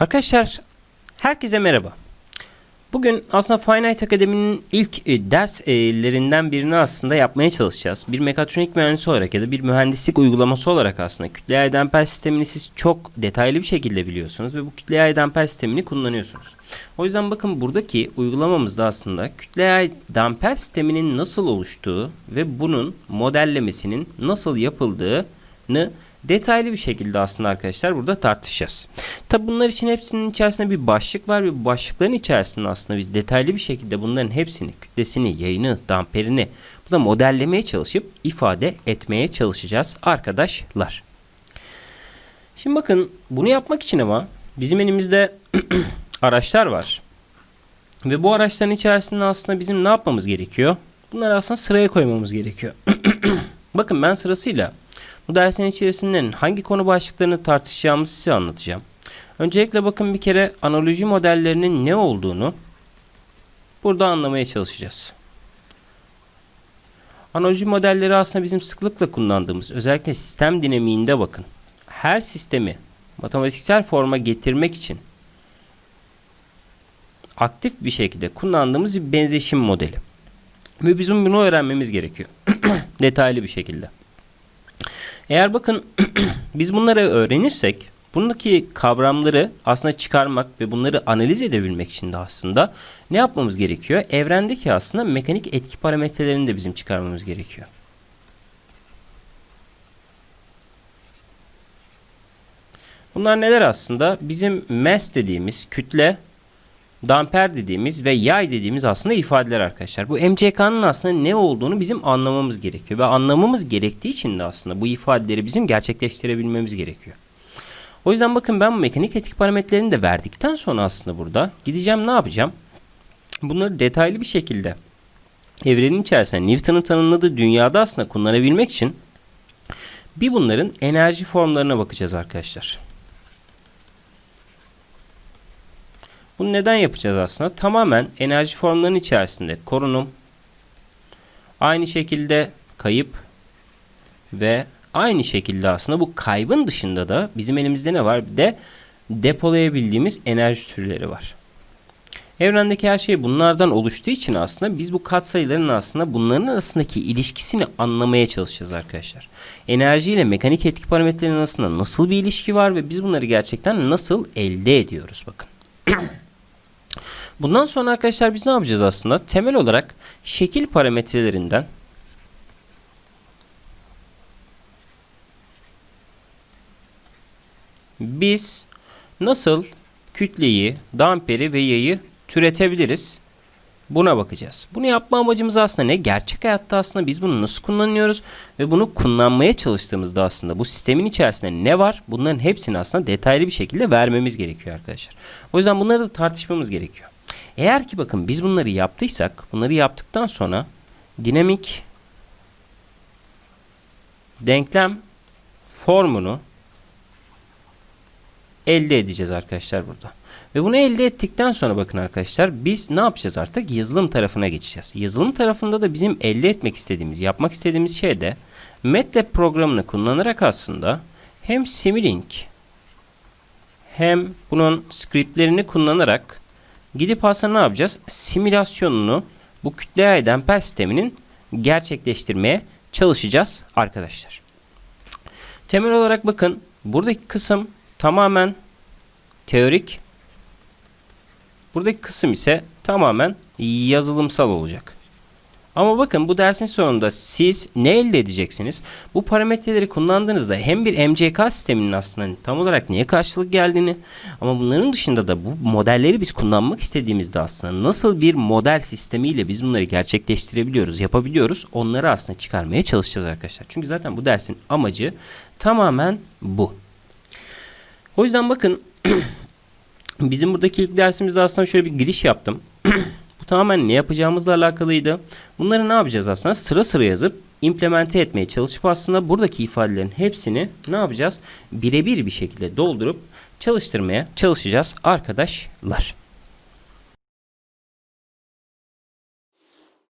Arkadaşlar herkese merhaba. Bugün aslında Finite Akademi'nin ilk e, derslerinden birini aslında yapmaya çalışacağız. Bir mekatronik mühendisi olarak ya da bir mühendislik uygulaması olarak aslında kütle yay damper sistemini siz çok detaylı bir şekilde biliyorsunuz ve bu kütle yay damper sistemini kullanıyorsunuz. O yüzden bakın buradaki uygulamamızda aslında kütle yay damper sisteminin nasıl oluştuğu ve bunun modellemesinin nasıl yapıldığını detaylı bir şekilde aslında arkadaşlar burada tartışacağız. Tabi bunlar için hepsinin içerisinde bir başlık var ve bu başlıkların içerisinde aslında biz detaylı bir şekilde bunların hepsini, kütlesini, yayını, damperini bu da modellemeye çalışıp ifade etmeye çalışacağız arkadaşlar. Şimdi bakın bunu yapmak için ama bizim elimizde araçlar var. Ve bu araçların içerisinde aslında bizim ne yapmamız gerekiyor? Bunları aslında sıraya koymamız gerekiyor. bakın ben sırasıyla bu dersin içerisinde hangi konu başlıklarını tartışacağımızı size anlatacağım. Öncelikle bakın bir kere analoji modellerinin ne olduğunu burada anlamaya çalışacağız. Analoji modelleri aslında bizim sıklıkla kullandığımız özellikle sistem dinamiğinde bakın. Her sistemi matematiksel forma getirmek için aktif bir şekilde kullandığımız bir benzeşim modeli. Ve bizim bunu öğrenmemiz gerekiyor. Detaylı bir şekilde. Eğer bakın biz bunları öğrenirsek bundaki kavramları aslında çıkarmak ve bunları analiz edebilmek için de aslında ne yapmamız gerekiyor? Evrendeki aslında mekanik etki parametrelerini de bizim çıkarmamız gerekiyor. Bunlar neler aslında? Bizim mass dediğimiz kütle, damper dediğimiz ve yay dediğimiz aslında ifadeler arkadaşlar. Bu MCK'nın aslında ne olduğunu bizim anlamamız gerekiyor. Ve anlamamız gerektiği için de aslında bu ifadeleri bizim gerçekleştirebilmemiz gerekiyor. O yüzden bakın ben bu mekanik etki parametrelerini de verdikten sonra aslında burada gideceğim ne yapacağım? Bunları detaylı bir şekilde evrenin içerisinde Newton'un tanımladığı dünyada aslında kullanabilmek için bir bunların enerji formlarına bakacağız arkadaşlar. Bunu neden yapacağız aslında? Tamamen enerji formlarının içerisinde korunum, aynı şekilde kayıp ve aynı şekilde aslında bu kaybın dışında da bizim elimizde ne var? Bir de depolayabildiğimiz enerji türleri var. Evrendeki her şey bunlardan oluştuğu için aslında biz bu katsayıların aslında bunların arasındaki ilişkisini anlamaya çalışacağız arkadaşlar. Enerji ile mekanik etki parametrelerinin arasında nasıl bir ilişki var ve biz bunları gerçekten nasıl elde ediyoruz bakın. Bundan sonra arkadaşlar biz ne yapacağız aslında? Temel olarak şekil parametrelerinden biz nasıl kütleyi, damperi ve yayı türetebiliriz? Buna bakacağız. Bunu yapma amacımız aslında ne? Gerçek hayatta aslında biz bunu nasıl kullanıyoruz ve bunu kullanmaya çalıştığımızda aslında bu sistemin içerisinde ne var? Bunların hepsini aslında detaylı bir şekilde vermemiz gerekiyor arkadaşlar. O yüzden bunları da tartışmamız gerekiyor. Eğer ki bakın biz bunları yaptıysak, bunları yaptıktan sonra dinamik denklem formunu elde edeceğiz arkadaşlar burada. Ve bunu elde ettikten sonra bakın arkadaşlar biz ne yapacağız artık? Yazılım tarafına geçeceğiz. Yazılım tarafında da bizim elde etmek istediğimiz, yapmak istediğimiz şey de MATLAB programını kullanarak aslında hem Simulink hem bunun scriptlerini kullanarak gidip aslında ne yapacağız? Simülasyonunu bu kütle yay damper sisteminin gerçekleştirmeye çalışacağız arkadaşlar. Temel olarak bakın buradaki kısım tamamen teorik. Buradaki kısım ise tamamen yazılımsal olacak. Ama bakın bu dersin sonunda siz ne elde edeceksiniz? Bu parametreleri kullandığınızda hem bir MCK sisteminin aslında tam olarak neye karşılık geldiğini ama bunların dışında da bu modelleri biz kullanmak istediğimizde aslında nasıl bir model sistemiyle biz bunları gerçekleştirebiliyoruz, yapabiliyoruz onları aslında çıkarmaya çalışacağız arkadaşlar. Çünkü zaten bu dersin amacı tamamen bu. O yüzden bakın bizim buradaki ilk dersimizde aslında şöyle bir giriş yaptım. Tamamen ne yapacağımızla alakalıydı. Bunları ne yapacağız aslında? Sıra sıra yazıp implemente etmeye çalışıp aslında buradaki ifadelerin hepsini ne yapacağız? Birebir bir şekilde doldurup çalıştırmaya çalışacağız arkadaşlar.